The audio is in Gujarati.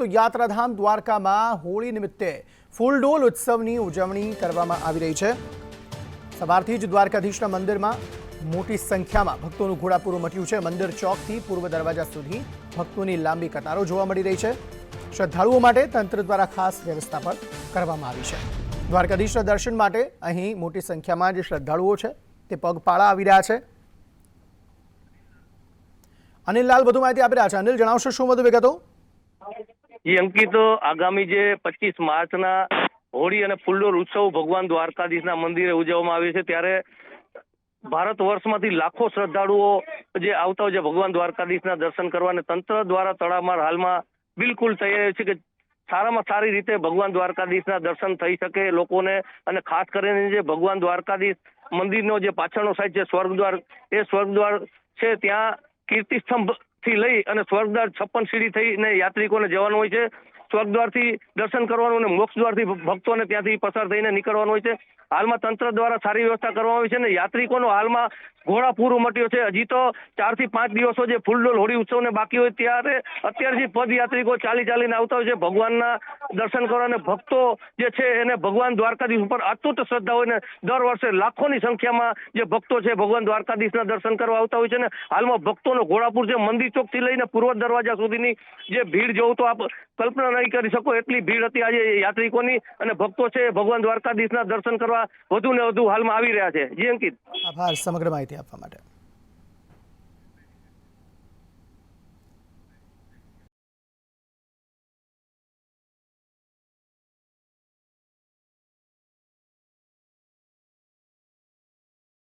તો યાત્રાધામ દ્વારકામાં હોળી નિમિત્તે ફૂલડોલ ઉત્સવની ઉજવણી કરવામાં આવી રહી છે. સવારથી જ દ્વારકાધીશના મંદિરમાં મોટી સંખ્યામાં ભક્તોનું ઘોડાપૂરું મટ્યું છે. મંદિર ચોકથી પૂર્વ દરવાજા સુધી ભક્તોની લાંબી કતારો જોવા મળી રહી છે. શ્રદ્ધાળુઓ માટે તંત્ર દ્વારા ખાસ વ્યવસ્થા પણ કરવામાં આવી છે. દ્વારકાધીશના દર્શન માટે અહીં મોટી સંખ્યામાં જે શ્રદ્ધાળુઓ છે તે પગપાળા આવી રહ્યા છે. અનિલ લાલ, વધુ માહિતી આપી રહ્યા છે. અનિલ, જણાવશો શું વધુ વિગતો? એ અંકિત આગામી જે પચીસ માર્ચના હોળી અને ફુલ્લોર ઉત્સવ ભગવાન દ્વારકાધીશના મંદિરે ઉજવવામાં આવે છે, ત્યારે ભારત વર્ષમાંથી લાખો શ્રદ્ધાળુઓ જે આવતા હોય છે ભગવાન દ્વારકાધીશના દર્શન કરવા અને તંત્ર દ્વારા તળાવમાં હાલમાં બિલકુલ તૈયાર છે કે સારામાં સારી રીતે ભગવાન દ્વારકાધીશના દર્શન થઈ શકે લોકોને અને ખાસ કરીને જે ભગવાન દ્વારકાધીશ મંદિરનો જે પાછળનો સાઈડ છે, સ્વર્ગદ્વાર, એ સ્વર્ગદ્વાર છે, ત્યાં કીર્તિસ્તંભ થી લઈ અને સ્વર્ગદ્વાર છપ્પન સીડી થઈને યાત્રિકોને જવાનું હોય છે. સ્વર્ગદ્વારથી દર્શન કરવાનું અને મોક્ષદ્વારથી ભક્તોને ત્યાંથી પસાર થઈને નીકળવાનું હોય છે. હાલમાં તંત્ર દ્વારા સારી વ્યવસ્થા કરવામાં આવી છે અને યાત્રિકોનો હાલમાં ઘોડા પૂરું મટ્યો છે. હજી તો ચારથી પાંચ દિવસો જે ફૂલડોલ હોળી ઉત્સવને બાકી હોય ત્યારે અત્યારે જે પદયાત્રિકો ચાલી ચાલીને આવતા હોય છે, ભગવાનના દર્શન કરવા અને ભક્તો જે છે એને ભગવાન દ્વારકાધીશ ઉપર અતૂટ શ્રદ્ધા હોય ને દર વર્ષે લાખોની સંખ્યામાં જે ભક્તો છે ભગવાન દ્વારકાધીશના દર્શન કરવા આવતા હોય છે ને હાલમાં ભક્તોનો ઘોડાપુર છે મંદિર ચોકથી લઈને પૂર્વ દરવાજા સુધીની જે ભીડ જોઉં તો આપ કલ્પના નહીં કરી શકો. એટલી ભીડ હતી આજે યાત્રિકોની અને ભક્તો છે ભગવાન દ્વારકાધીશના દર્શન કરવા વધુ ને વધુ હાલમાં આવી રહ્યા છે. જી અંકિત. આભાર સમગ્ર માહિતી આપવા માટે.